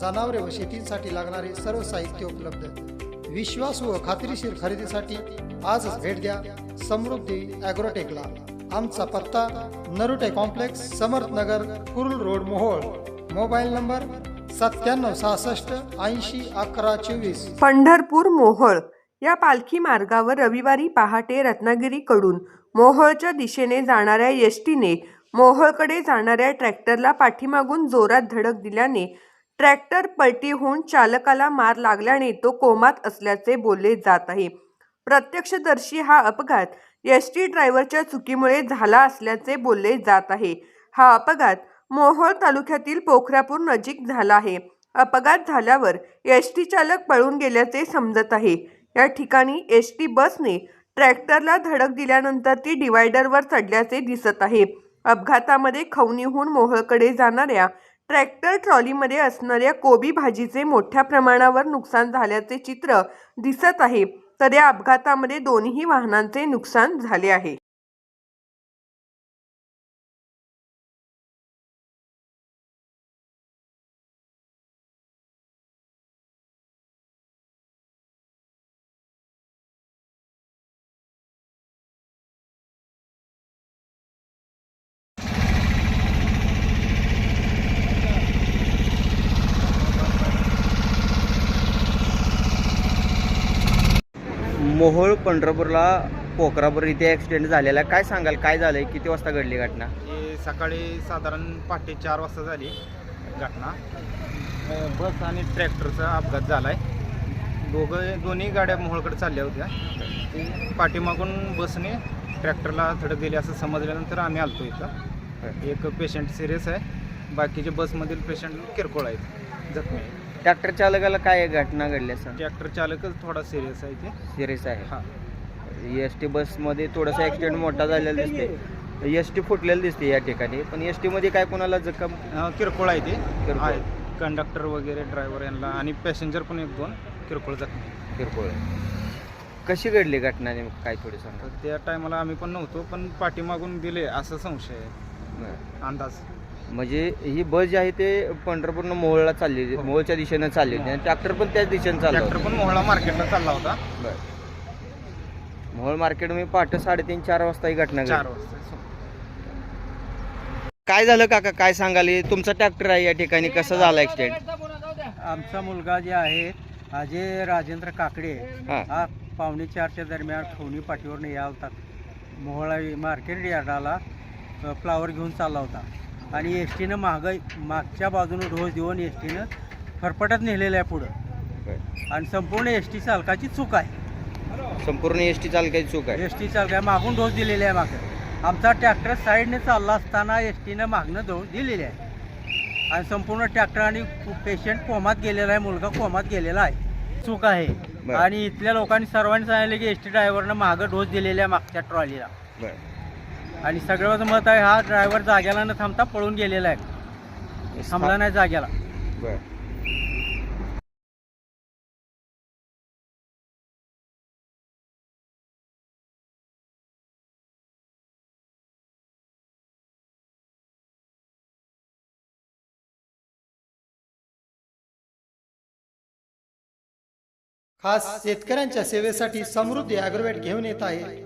जनावरे व शेतीसाठी लागणारे सर्व साहित्य उपलब्ध विश्वास व खात्रीशीर खरेदीसाठी आजच भेट द्या. समृद्धी ॲग्रोटेकला. आमचा पत्ता Narute complex Samarth Nagar Kurul road Mohol. Mobile number सत्त्याण्णव सहासष्ट ऐंशी अकरा चोवीस. पंढरपूर मोहोळ. या पालखी मार्गावर रविवारी पहाटे रत्नागिरीकडून मोहोळच्या दिशेने जाणाऱ्या एस टीने मोहोळकडे जाणाऱ्या ट्रॅक्टरला पाठीमागून जोरात धडक दिल्याने ट्रॅक्टर पलटी होऊन चालकाला मार लागल्याने तो कोमात असल्याचे बोलले जात आहे. प्रत्यक्षदर्शी हा अपघात एस टी ड्रायव्हरच्या चुकीमुळे झाला असल्याचे बोलले जात आहे. हा अपघात मोहोळ तालुक्यातील पोखरापूर नजीक झाला आहे. अपघात झाल्यावर एस टी चालक पळून गेल्याचे समजत आहे. या ठिकाणी एस टी बसने ट्रॅक्टरला धडक दिल्यानंतर ती डिवायडरवर चढल्याचे दिसत आहे. अपघातामध्ये खवणीहून मोहोळकडे जाणाऱ्या ट्रॅक्टर ट्रॉलीमध्ये असणाऱ्या कोबी भाजीचे मोठ्या प्रमाणावर नुकसान झाल्याचे चित्र दिसत आहे. तर या अपघातामध्ये दोन्ही वाहनांचे नुकसान झाले आहे. मोहोळ पंढरपूरला पोखरापूर इथे ॲक्सिडेंट झालेला आहे. काय सांगाल? काय झालंय? किती वाजता घडली घटना? ही सकाळी साधारण पहाटे चार वाजता झाली घटना. अ, बस आणि ट्रॅक्टरचा अपघात झाला आहे दोघं दोन्ही गाड्या मोहोळकडे चालल्या होत्या. पाठीमागून बसने ट्रॅक्टरला धडक दिली असं समजल्यानंतर आम्ही आलतो इथं. एक पेशंट सिरियस आहे. बाकीचे बसमधील पेशंट किरकोळ आहेत. जखमी आहेत. ट्रॅक्टर चालकाला काय घटना घडली असं ट्रॅक्टर चालकच थोडा सिरियस आहे ते सिरियस आहे. हां. एस टी बसमध्ये थोडासा ॲक्सिडेंट मोठा झालेला दिसते एस टी फुटलेलं दिसते या ठिकाणी. पण एस टीमध्ये काय कोणाला जखम? अ, किरकोळ आहे ते. किरकोळ. कंडक्टर वगैरे ड्रायव्हर यांना आणि पॅसेंजर पण एक दोन किरकोळ जखमी. किरकोळ. कशी घडली घटना नेमकं? काय थोडी सांगा. तर त्या टायमाला आम्ही पण नव्हतो पण पाठीमागून दिले असं संशय आहे. बरं. अंदाज. म्हणजे ही बस जी आहे ते पंढरपूरनं मोहोळला चालली होती मोहोळच्या दिशेनं चालली होती आणि ट्रॅक्टर पण त्याच दिशेनं चालला ट्रॅक्टर पण मोहळा मार्केटला चालला होता. बरं. मोहोळ मार्केटमध्ये पहाटे साडेतीन चार वाजता ही घटना घडली. चार वाजता काय झालं काका? काय सांगाल? हे तुमचा ट्रॅक्टर आहे या ठिकाणी. कसं झालं ऍक्सिडेंट आमचा मुलगा जे आहे अजय राजेंद्र काकडे हा. हा पावणे चारच्या दरम्यान खवणी पाठीवरनं या होता. मोहळा मार्केट यार्डाला अ, फ्लावर घेऊन चालला होता. आणि एस टीनं माग मागच्या बाजूनं ढोस देऊन एस टीनं फरफटत नेलेलं आहे पुढं. आणि संपूर्ण एस टी चालकाची चूक आहे. संपूर्ण एस टी चालकाची चूक आहे. एस टी चालक आहे मागून डोस दिलेले आहे मागं. आमचा ट्रॅक्टर साईडने चालला असताना एस टीनं मागणं डोस दिलेले आहे. आणि संपूर्ण ट्रॅक्टर आणि पेशंट कोमात गेलेला आहे मुलगा कोमात गेलेला आहे. चूक आहे. आणि इथल्या लोकांनी सर्वांनी सांगितलं की एस टी ड्रायव्हरनं मागं डोस दिलेला आहे मागच्या ट्रॉलीला. आणि सगळ्याचं मत आहे हा ड्रायव्हर जाग्याला न थांबता पळून गेलेला आहे. थांबला नाही जाग्याला. बरं. खास शेतकऱ्यांच्या सेवेसाठी समृद्धी ॲग्रोवेट घेऊन येत आहे.